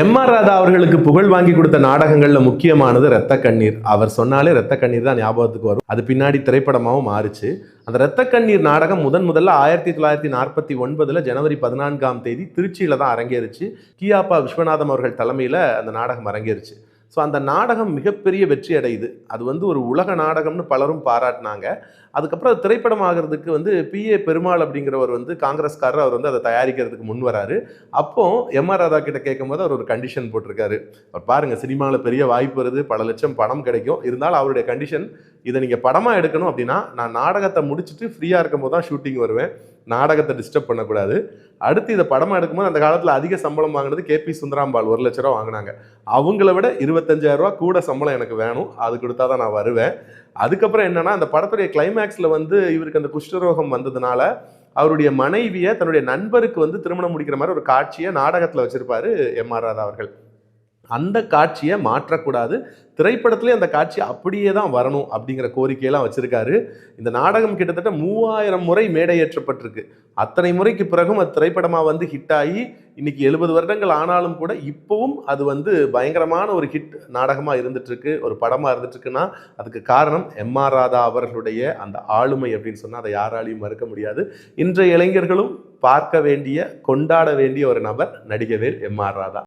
M R Radha அவர்களுக்கு புகழ் வாங்கி கொடுத்த நாடகங்கள்ல முக்கியமானது ரத்த கண்ணீர். அவர் சொன்னாலே ரத்த கண்ணீர் தான் ஞாபகத்துக்கு வரும். அது பின்னாடி திரைப்படமாகவும் மாறுச்சு. அந்த ரத்த கண்ணீர் நாடகம் முதன் முதல்ல ஆயிரத்தி தொள்ளாயிரத்தி நாற்பத்தி ஒன்பதுல ஜனவரி பதினான்காம் தேதி திருச்சியில தான் அரங்கேறுச்சு. கியாப்பா விஸ்வநாதம் அவர்கள் தலைமையில அந்த நாடகம் அரங்கேறுச்சு. ஸோ அந்த நாடகம் மிகப்பெரிய வெற்றி அடையுது. அது வந்து ஒரு உலக நாடகம்னு பலரும் பாராட்டினாங்க. அதுக்கப்புறம் அது திரைப்படம் ஆகிறதுக்கு வந்து பி. ஏ. பெருமாள் அப்படிங்கிறவர் வந்து காங்கிரஸ்காரர் அவர் வந்து அதை தயாரிக்கிறதுக்கு முன் வராரு. அப்போ எம். ஆர். ராதா கிட்ட கேட்கும்போது அவர் ஒரு கண்டிஷன் போட்டிருக்காரு. அவர் பாருங்க சினிமாவில் பெரிய வாய்ப்பு வருது பல லட்சம் பணம் கிடைக்கும். இருந்தாலும் அவருடைய கண்டிஷன் இதை நீங்கள் படமாக எடுக்கணும் அப்படின்னா நான் நாடகத்தை முடிச்சுட்டு ஃப்ரீயாக இருக்கும் போது தான் ஷூட்டிங் வருவேன். நாடகத்தை டிஸ்டர்ப் பண்ணக்கூடாது. அடுத்து இதை படமாக எடுக்கும்போது அந்த காலத்தில் அதிக சம்பளம் வாங்கினது கேபி சுந்தராம்பாள். ஒரு லட்ச ரூபா வாங்கினாங்க. அவங்கள விட இருபத்தஞ்சாயிரம் ரூபா கூட சம்பளம் எனக்கு வேணும். அது கொடுத்தா தான் நான் வருவேன். அதுக்கப்புறம் என்னன்னா அந்த படத்துடைய கிளைமேக்ஸில் வந்து இவருக்கு அந்த குஷ்டரோகம் வந்ததுனால அவருடைய மனைவியை தன்னுடைய நண்பருக்கு வந்து திருமணம் முடிக்கிற மாதிரி ஒரு காட்சியை நாடகத்தில் வச்சிருப்பாரு எம் ஆர் ராதா அவர்கள். அந்த காட்சியை மாற்றக்கூடாது. திரைப்படத்திலே அந்த காட்சி அப்படியே தான் வரணும் அப்படிங்கிற கோரிக்கையெல்லாம் வச்சுருக்காரு. இந்த நாடகம் கிட்டத்தட்ட மூவாயிரம் முறை மேடையேற்றப்பட்டிருக்கு. அத்தனை முறைக்கு பிறகும் அது திரைப்படமாக வந்து ஹிட் ஆகி இன்னைக்கு எழுபது வருடங்கள் ஆனாலும் கூட இப்போவும் அது வந்து பயங்கரமான ஒரு ஹிட் நாடகமாக இருந்துகிட்ருக்கு ஒரு படமாக இருந்துட்டுருக்குன்னா அதுக்கு காரணம் எம் ஆர் ராதா அவர்களுடைய அந்த ஆளுமை அப்படின்னு சொன்னால் அதை யாராலையும் மறுக்க முடியாது. இன்றைய இளைஞர்களும் பார்க்க வேண்டிய கொண்டாட வேண்டிய ஒரு நபர் நடிகவேல் எம் ஆர் ராதா.